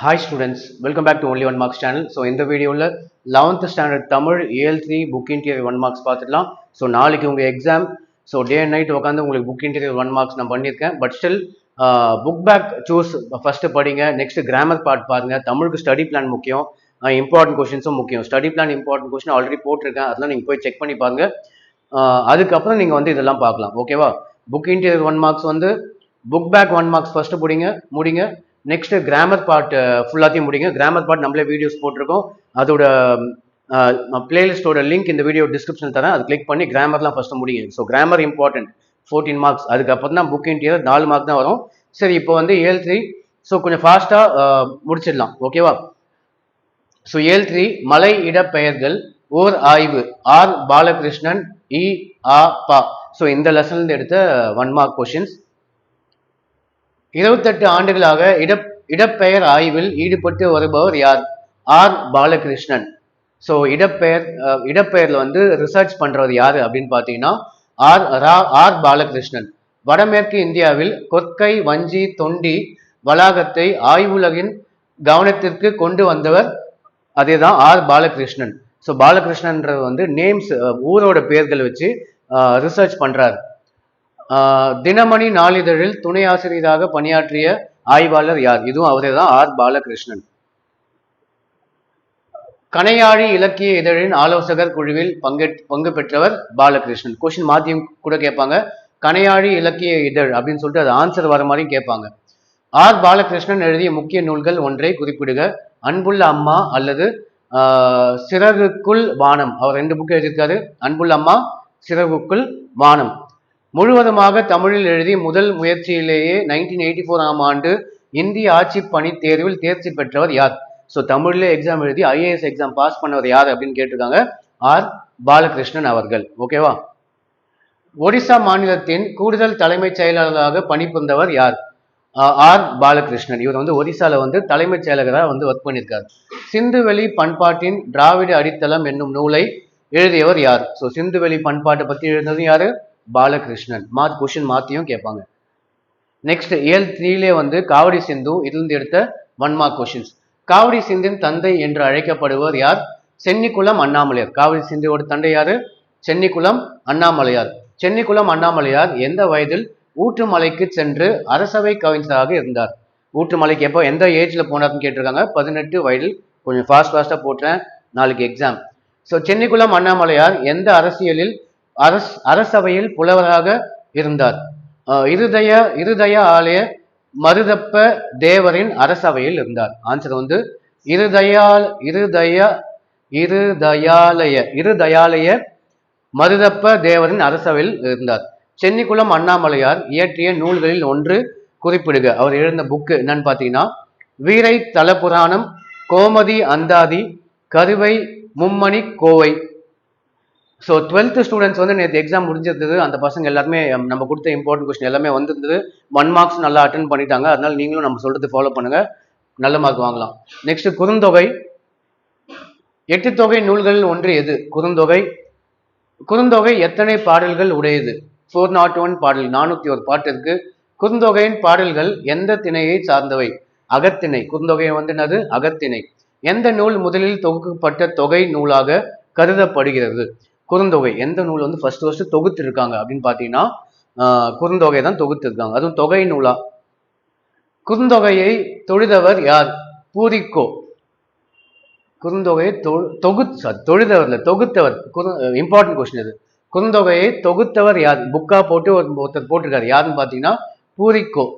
Hi students welcome back to only one marks channel so இந்த வீடியோவில் eleventh standard Tamil AL three book interior one marks பார்த்துக்கலாம் so நாளைக்கு உங்கள் exam so day and night உட்காந்து உங்களுக்கு book interior one marks நான் பண்ணியிருக்கேன். But still book back choose first படிங்க. நெக்ஸ்ட் கிராமர் பார்ட் பாருங்கள் தமிழுக்கு ஸ்டடி பிளான் முக்கியம். இம்பார்ட்டன்ட் கொஷின்ஸும் முக்கியம். Study plan important question already போட்டிருக்கேன். அதெல்லாம் நீங்கள் போய் செக் பண்ணி பாருங்கள் அதுக்கப்புறம் நீங்கள் வந்து இதெல்லாம் பார்க்கலாம். ஓகேவா புக் இன்டீரியர் ஒன் மார்க்ஸ் வந்து book back one marks first முடிங்க. முடிங்க. நெக்ஸ்ட் கிராமர் பார்ட் ஃபுல்லாத்தையும் முடிங்க. கிராமர் பார்ட் நம்மளே வீடியோஸ் போட்டிருக்கோம். அதோட uh, பிளேலிஸ்டோட லிங்க் இந்த வீடியோ டிஸ்கிரிப்ஷன் தரேன். அது கிளிக் பண்ணி கிராமர்லாம் ஃபஸ்ட்டு முடிங்க. So grammar important fourteen marks அதுக்கப்புறம் தான் புக் இன்டீரியர் நாலு மார்க் தான் வரும். சரி இப்போ வந்து ஏழு த்ரீ ஸோ கொஞ்சம் ஃபாஸ்ட்டாக uh, முடிச்சிடலாம். ஓகேவா ஸோ ஏழு த்ரீ மலை இடப்பெயர்கள் ஓர் ஆய்வு. ஆர். பாலகிருஷ்ணன் இ. ஆ. பா. ஸோ இந்த லெசன்லேருந்து எடுத்த ஒன் மார்க் கொஷின்ஸ் இருபத்தெட்டு ஆண்டுகளாக இட இடப்பெயர் ஆய்வில் ஈடுபட்டு வருபவர் யார்? ஆர். பாலகிருஷ்ணன். ஸோ இடப்பெயர் இடப்பெயரில் இடப்பெயர்ல வந்து ரிசர்ச் பண்றவர் யாரு அப்படின்னு பார்த்தீங்கன்னா ஆர். ரா ஆர். பாலகிருஷ்ணன். வடமேற்கு இந்தியாவில் கொற்கை வஞ்சி தொண்டி வளாகத்தை ஆய்வுலகின் கவனத்திற்கு கொண்டு வந்தவர் அதே தான் ஆர். பாலகிருஷ்ணன். ஸோ பாலகிருஷ்ணன்றது வந்து நேம்ஸ் ஊரோட பேர்கள் வச்சு ரிசர்ச் பண்றாரு. தினமணி நாளிதழில் துணை ஆசிரியராக பணியாற்றிய ஆய்வாளர் யார்? இதுவும் அவரே தான் ஆர். பாலகிருஷ்ணன். கணையாழி இலக்கிய இதழின் ஆலோசகர் குழுவில் பங்கு பங்கு பெற்றவர் பாலகிருஷ்ணன். கொஸ்டின் மாத்தியம் கூட கேட்பாங்க. கணையாழி இலக்கிய இதழ் அப்படின்னு சொல்லிட்டு அது ஆன்சர் வர மாதிரியும் கேட்பாங்க. ஆர். பாலகிருஷ்ணன் எழுதிய முக்கிய நூல்கள் ஒன்றை குறிப்பிடுக. அன்புள்ள அம்மா அல்லது சிறகுக்குள் வானம். அவர் ரெண்டு புக் எழுதியிருக்காரு. அன்புள்ள அம்மா சிறகுக்குள் வானம். முழுவதுமாக தமிழில் எழுதி முதல் முயற்சியிலேயே நைன்டீன் எயிட்டி ஆம் ஆண்டு இந்திய ஆட்சி பணி தேர்வில் தேர்ச்சி பெற்றவர் யார்? ஸோ தமிழ்ல எக்ஸாம் எழுதி ஐஏஎஸ் எக்ஸாம் பாஸ் பண்ணவர் யார் அப்படின்னு கேட்டிருக்காங்க? ஆர். பாலகிருஷ்ணன் அவர்கள். ஓகேவா ஒடிசா மாநிலத்தின் கூடுதல் தலைமைச் செயலாளராக பணிபுரிந்தவர் யார்? ஆர். பாலகிருஷ்ணன். இவர் வந்து ஒடிசால வந்து தலைமைச் செயலகராக வந்து ஒர்க் பண்ணியிருக்கார். சிந்துவெளி பண்பாட்டின் திராவிட அடித்தளம் என்னும் நூலை எழுதியவர் யார்? ஸோ சிந்துவெளி பண்பாட்டை பற்றி எழுதினது யாரு? பாலகிருஷ்ணன். மாத் கொஷின் மாத்தியும் கேட்பாங்க. நெக்ஸ்ட் ஏல் த்ரீலே வந்து காவடி சிந்து இதிலிருந்து எடுத்த ஒன் மார்க் கொஷின்ஸ் காவடி சிந்தின் தந்தை என்று அழைக்கப்படுவர் யார்? சென்னிக்குளம் அண்ணாமலையார். காவடி சிந்துவோட தந்தை யாரு? சென்னிக்குளம் அண்ணாமலையார். சென்னிக்குளம் அண்ணாமலையார் எந்த வயதில் ஊற்றுமலைக்கு சென்று அரசவை கவிஞராக இருந்தார்? ஊற்றுமலைக்கு எப்போ எந்த ஏஜில் போனார்னு கேட்டிருக்காங்க? பதினெட்டு வயதில். கொஞ்சம் ஃபாஸ்ட் ஃபாஸ்ட்டாக போட்டேன். நாளைக்கு எக்ஸாம் ஸோ சென்னிக்குளம் அண்ணாமலையார் எந்த அரசியலில் அரஸ் அரசவையில் புலவராக இருந்தார். இருதய இருதய ஆலய மருதப்ப தேவரின் அரசவையில் இருந்தார். ஆன்சர் வந்து இருதயால் இருதய இருதயாலய இருதயாலய மருதப்ப தேவரின் அரசவையில் இருந்தார். சென்னிக்குளம் அண்ணாமலையார் இயற்றிய நூல்களில் ஒன்று குறிப்பிடுக. அவர் எழுந்த புக்கு என்னன்னு பார்த்தீங்கன்னா வீரை தலபுராணம் கோமதி அந்தாதி கருவை மும்மணி கோவை. ஸோ டுவெல்த் ஸ்டூடெண்ட்ஸ் வந்து நேற்று எக்ஸாம் முடிஞ்சிருந்தது. அந்த பசங்க எல்லாருமே நம்ம கொடுத்த இம்பார்ட்டன்ட் கொஸ்டின் எல்லாமே வந்திருந்தது. ஒன் மார்க்ஸ் நல்லா அட்டன் பண்ணிட்டாங்க. அதனால நீங்களும் நம்ம சொல்றது ஃபாலோ பண்ணுங்க. நல்ல மார்க் வாங்கலாம். நெக்ஸ்ட் குறுந்தொகை. எட்டு தொகை நூல்களில் ஒன்று எது? குறுந்தொகை. குறுந்தொகை எத்தனை பாடல்கள் உடையது? ஃபோர் நாட் ஒன் பாடல். நானூற்றி ஒரு பாட்டு இருக்கு. குறுந்தொகையின் பாடல்கள் எந்த திணையை சார்ந்தவை? அகத்திணை. குறுந்தொகை வந்து என்னது? அகத்திணை. எந்த நூல் முதலில் தொகுக்கப்பட்ட தொகை நூலாக கருதப்படுகிறது? குறுந்தொகை எந்த நூல் வந்து ஃபர்ஸ்ட் ஃபர்ஸ்ட் தொகுத்து இருக்காங்க அப்படின்னு பார்த்தீங்கன்னா குறுந்தொகை தான் தொகுத்து இருக்காங்க அதுவும் தொகை நூலா? குறுந்தொகையை தொழுதவர் யார்? பூரிக்கோ. குறுந்தொகையை தொ- தொகுத் சாரி தொழுதவர்ல தொகுத்தவர் குறு இம்பார்ட்டன்ட் கொஸ்டின் இது. குறுந்தொகையை தொகுத்தவர் யார்? புக்கா போட்டு ஒரு ஒருத்தர் போட்டிருக்காரு. யாருன்னு பார்த்தீங்கன்னா பூரிக்கோ.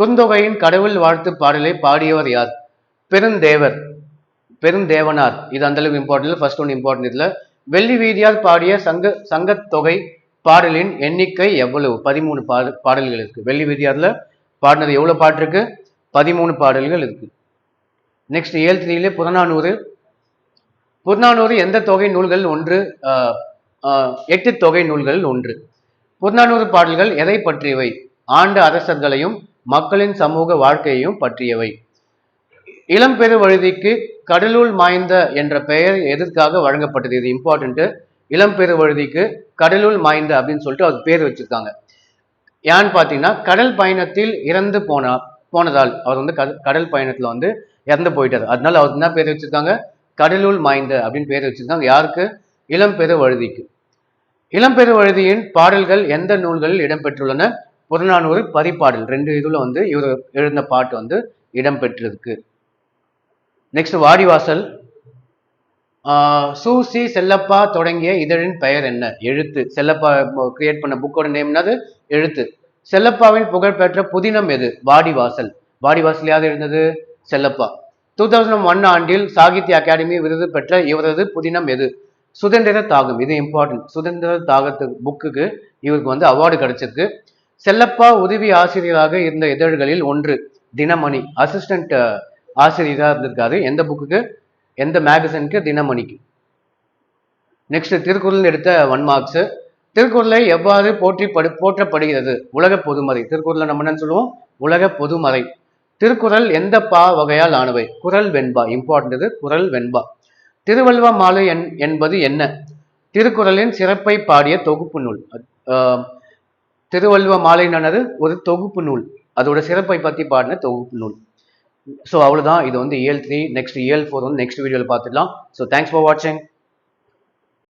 குறுந்தொகையின் கடவுள் வாழ்த்து பாடலை பாடியவர் யார்? பெருந்தேவர். பெருந்தேவனார். இது அந்த அளவுக்கு இம்பார்ட்டன்ட் ஃபர்ஸ்ட் ஒன் இம்பார்ட்டன்ட் இதுல. வெள்ளி வீதியார் பாடிய சங்க சங்கத்தொகை பாடலின் எண்ணிக்கை எவ்வளவு? பதிமூணு பாட பாடல்கள் இருக்கு. வெள்ளி வீதியார்ல பாடினது எவ்வளவு பாட்டு இருக்கு? பதிமூணு பாடல்கள் இருக்கு. நெக்ஸ்ட் ஏழு த்ரீல புறநானூறு. புறநானூறு எந்த தொகை நூல்கள் ஒன்று? எட்டு தொகை நூல்களில் ஒன்று. புறநானூறு பாடல்கள் எதை பற்றியவை? ஆண்ட அரசர்களையும் மக்களின் சமூக வாழ்க்கையையும் பற்றியவை. இளம்பெருவழுதிக்கு கடலுள் மாய்ந்த என்ற பெயர் எதற்காக வழங்கப்பட்டது? இது இம்பார்ட்டன்ட் இளம்பெருவழுதிக்கு கடலுள் மாய்ந்த அப்படின்னு சொல்லிட்டு அவர் பேர் வச்சிருக்காங்க. ஏன்னு பார்த்தீங்கன்னா கடல் பயணத்தில் இறந்து போனா போனதால் அவர் வந்து கட- கடல் பயணத்தில் வந்து இறந்து போயிட்டார். அதனால அவர் என்ன பேர் வச்சிருக்காங்க? கடலுள் மாய்ந்த அப்படின்னு பேர் வச்சிருக்காங்க. யாருக்கு? இளம்பெரு வழுதிக்கு இளம்பெரு வழுதியின் பாடல்கள் எந்த நூல்களில் இடம்பெற்றுள்ளன? புறநானூறு பரிப்பாடல் ரெண்டு இதுல வந்து இவர் எழுந்த பாட்டு வந்து இடம்பெற்றிருக்கு. நெக்ஸ்ட் வாடிவாசல். சூசி செல்லப்பா தொடங்கிய இதழின் பெயர் என்ன? எழுத்து. செல்லப்பா கிரியேட் பண்ண புக்கோட நேம் என்னது? எழுத்து. செல்லப்பாவின் புகழ்பெற்ற புதினம் எது? வாடிவாசல். வாடிவாசல் யாவது இருந்தது? செல்லப்பா. டூ தௌசண்ட் ஒன் ஆண்டில் சாகித்ய அகாடமி விருது பெற்ற இவரது புதினம் எது? சுதந்திர தாகம். இது இம்பார்ட்டன்ட் சுதந்திர தாகத்து புக்குக்கு இவருக்கு வந்து அவார்டு கிடைச்சிருக்கு. செல்லப்பா உதவி ஆசிரியராக இருந்த இதழ்களில் ஒன்று தினமணி. அசிஸ்டன்ட் ஆசிரியராக இருந்திருக்காரு. எந்த புக்குக்கு எந்த மேகசினுக்கு தினமணிக்கு. நெக்ஸ்ட் திருக்குறள் எடுத்த ஒன் மார்க்ஸ் திருக்குறளை எவ்வாறு போற்றி படு போற்றப்படுகிறது? உலக பொதுமறை. திருக்குறளை நம்ம என்ன சொல்லுவோம்? உலக பொதுமறை. திருக்குறள் எந்த பா வகையால் ஆனவை? குறள் வெண்பா. இம்பார்ட்டன்ட் இது. குறள் வெண்பா. திருவள்ளுவ மாலை என் என்பது என்ன? திருக்குறளின் சிறப்பை பாடிய தொகுப்பு நூல். திருவள்ளுவ மாலைனானது ஒரு தொகுப்பு நூல். அதோட சிறப்பை பற்றி பாடின தொகுப்பு நூல். ஸோ அவ்வளோதான் இது வந்து இயல் த்ரீ நெக்ஸ்ட் இயல் ஃபோர் வந்து நெக்ஸ்ட் வீடியோவில் பார்த்துக்கலாம் ஸோ தேங்க்ஸ் ஃபார் வாட்சிங்